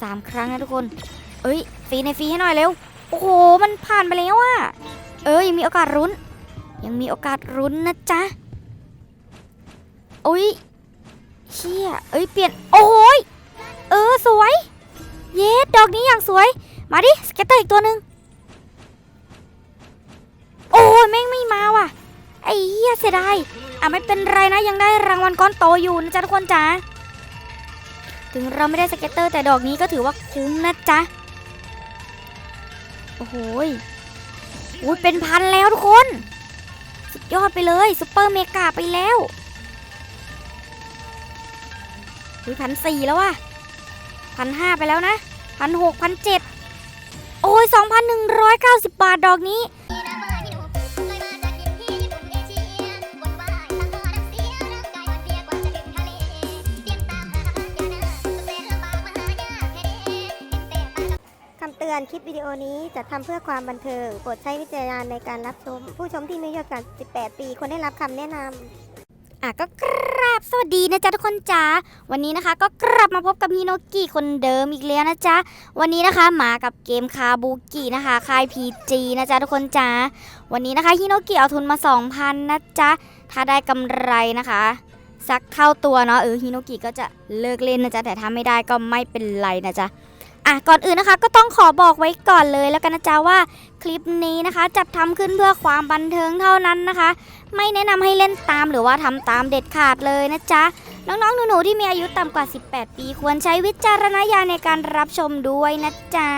สามครั้งนะทุกคน เอ้ยฟรีในฟรีให้หน่อยเร็ว โอ้โห มันผ่านไปแล้วอะเออยังมีโอกาสรุ้น ยังมีโอกาสรุ้นนะจ๊ะอุ้ยเชี่ยเอ้ยเปลี่ยน โอ้โหยเออสวย เย้ดอกนี้อย่างสวย มาดิสเก็ตเตอร์อีกตัวหนึ่งโอ้ยแม่งไม่มาว่ะ ไอ้เหี้ยเสียดาย อะไม่เป็นไรนะยังได้รางวัลก้อนโตอยู่นะจ๊ะทุกคนจ๋า ถึงเราไม่ได้สเก็ตเตอร์แต่ดอกนี้ก็ถือว่าคุ้มนะจ๊ะ โอ้โหอุ้ยเป็นพันแล้วทุกคน สุดยอดไปเลยซุปเปอร์เมกาไปแล้วอุ้ยพันสี่แล้วว่ะพันห้าไปแล้วนะพันหกพันเจ็ดโอ้ยสองพันหนึ่งร้อยเก้าสิบบาทดอกนี้ อนคลิปวิดีโอนี้จะทำเพื่อความบันเทิง โปรดใช้วิจารณญาณในการรับชม ผู้ชมที่มีอายุต่ำกว่า18 ปีควรได้รับคำแนะนำอะก็กราบสวัสดีนะจ๊ะทุกคนจ๋าวันนี้นะคะ ก็กลับมาพบกับฮิโนกิคนเดิมอีกแล้วนะจ๊ะวันนี้นะคะมากับเกมคาบูกินะคะค่าย PG นะจ๊ะทุกคนจ๋าวันนี้นะคะฮิโนกิเอาทุนมา 2,000นะจ๊ะถ้าได้กำไรนะคะสักเท่าตัวเนาะเออฮิโนกิก็จะเลิกเล่นนะจ๊ะแต่ถ้าไม่ได้ก็ไม่เป็นไรนะจ๊ะ อะก่อนอื่นนะคะก็ต้องขอบอกไว้ก่อนเลยแล้วกันนะจ๊ะว่าคลิปนี้นะคะ จัดทำขึ้นเพื่อความบันเทิงเท่านั้นนะคะ ไม่แนะนำให้เล่นตามหรือว่าทำตามเด็ดขาดเลยนะจ๊ะน้องๆหนูๆที่มีอายุต่ำกว่า 18 ปี ควรใช้วิจารณญาณในการรับชมด้วยนะจ๊ะ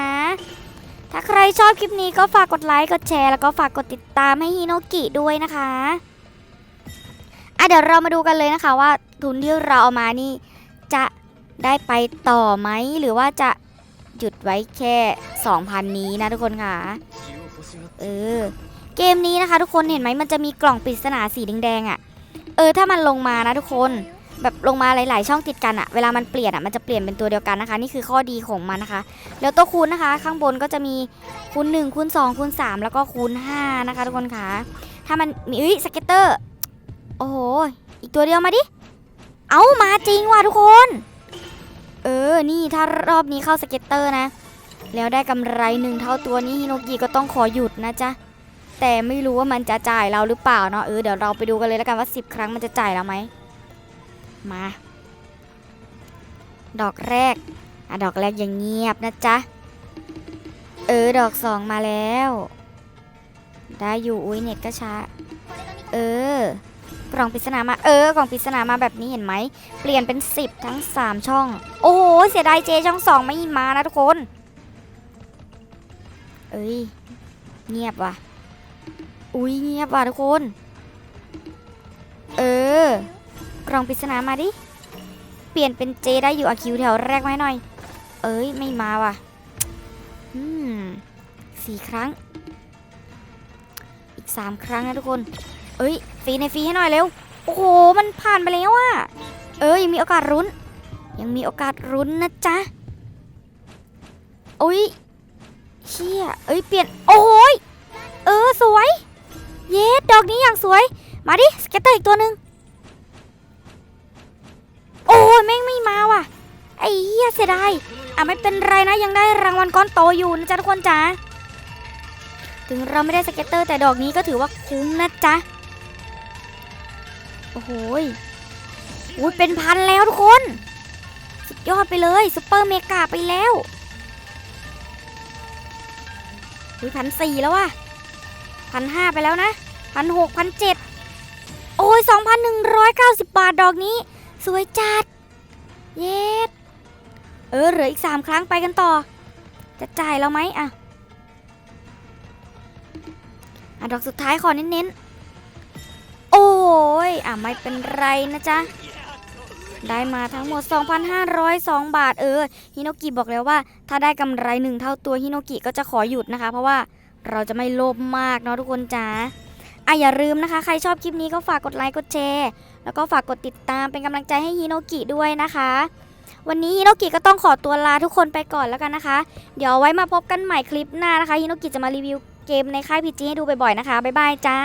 ถ้าใครชอบคลิปนี้ก็ฝากกดไลค์กดแชร์แล้วก็ฝากกดติดตามให้ฮิโนกิด้วยนะคะอะเดี๋ยวเรามาดูกันเลยนะคะว่าทุนที่เราเอามานี่จะได้ไปต่อไหมหรือว่าจะ หยุดไว้แค่ 2,000 นี้นะทุกคนค่ะ เออ เกมนี้นะคะ ทุกคนเห็นไหมมันจะมีกล่องปริศนาสีแดงๆอะ่ะ เออถ้ามันลงมานะทุกคนแบบลงมาหลาย ๆ ช่องติดกันอะ่ะเวลามันเปลี่ยนอะ่ะมันจะเปลี่ยนเป็นตัวเดียวกันนะคะ นี่คือข้อดีของมันนะคะ แล้วตัวคูณนะคะ ข้างบนก็จะมีคูณ1คูณ2คูณ3 แล้วก็คูณ5นะคะ ทุกคนค่ะถ้ามันมีเอ้ยสเก็ตเตอร์ โอ้โห อีกตัวเดียวมาดิ เอามาจริงว่ะทุกคน เออ นี่ถ้ารอบนี้เข้าสเก็ตเตอร์นะ แล้วได้กำไรหนึ่งเท่าตัวนี้ฮิโนกิก็ต้องขอหยุดนะจ๊ะ แต่ไม่รู้ว่ามันจะจ่ายเราหรือเปล่าเนาะ เออ เดี๋ยวเราไปดูกันเลยแล้วกันว่า 10 ครั้งมันจะจ่ายเราไหม มา ดอกแรก อะ ดอกแรกอย่างเงียบนะจ๊ะ เออ ดอกสองมาแล้ว ได้อยู่ อุ้ยเน็ตก็ช้า เออ ล่องปริศนามาเออกล่องปริศนามาแบบนี้เห็นไหม เปลี่ยนเป็น 10 ทั้ง 3 ช่อง โอ้โห เสียดายเจช่องสองไม่มานะทุกคน เอ้ย เงียบว่ะ อุ้ยเงียบว่ะทุกคน เออกล่องปริศนามาดิ เปลี่ยนเป็นเจได้อยู่อะคิวแถวแรกไหมาให้หน่อย เอ้ยไม่มาว่ะอืมสี่ครั้ง อีกสามครั้งนะทุกคน เอ้ยฟีในฟีให้หน่อยเร็ว โอ้โห มันผ่านไปแล้วอะเออยังมีโอกาสรุ้น ยังมีโอกาสรุ้นนะจ๊ะอุ้ยเชี่ยเอ้ยเปลี่ยน โอ้ยเออสวย เย้ดอกนี้อย่างสวย มาดิสเก็ตเตอร์อีกตัวหนึ่งโอ้ยแม่งไม่มาว่ะ ไอ้เหี้ยเสียดายอะไม่เป็นไรนะยังได้รางวัลก้อนโตอยู่นะจ๊ะทุกคนจ๋าถึงเราไม่ได้สเก็ตเตอร์แต่ดอกนี้ก็ถือว่าคุ้มนะจ๊ะ โอ้โหอุ้ยเป็นพันแล้วทุกคน สุดยอดไปเลยซุปเปอร์เมกาไปแล้วอุ้ยพันสี่แล้วว่ะพันห้าไปแล้วนะพันหกพันเจ็ดโอ้ยสองพันหนึ่งร้อยเก้าสิบบาทดอกนี้ สวยจัด เย็ดเออเหลืออีกสามครั้งไปกันต่อ จะจ่ายเราไหมอะอะดอกสุดท้ายขอเน้นๆโอ้ย อะไม่เป็นไรนะจ๊ะ ได้มาทั้งหมด 2,502 บาทเออฮิโนกิบอกแล้วว่า ถ้าได้กำไรหนึ่งเท่าตัวฮิโนกิก็จะขอหยุดนะคะ เพราะว่าเราจะไม่โลภมากเนาะทุกคนจ้าอะอย่าลืมนะคะ ใครชอบคลิปนี้ก็ฝากกดไลค์กดแชร์แล้วก็ฝากกดติดตามเป็นกำลังใจให้ฮิโนกิด้วยนะคะ วันนี้ฮิโนกิก็ต้องขอตัวลาทุกคนไปก่อนแล้วกันนะคะ เดี๋ยวไว้มาพบกันใหม่คลิปหน้านะคะฮิโนกิจะมารีวิวเกมในค่ายพีจีให้ดูบ่อยๆนะคะบ๊ายบายจ้า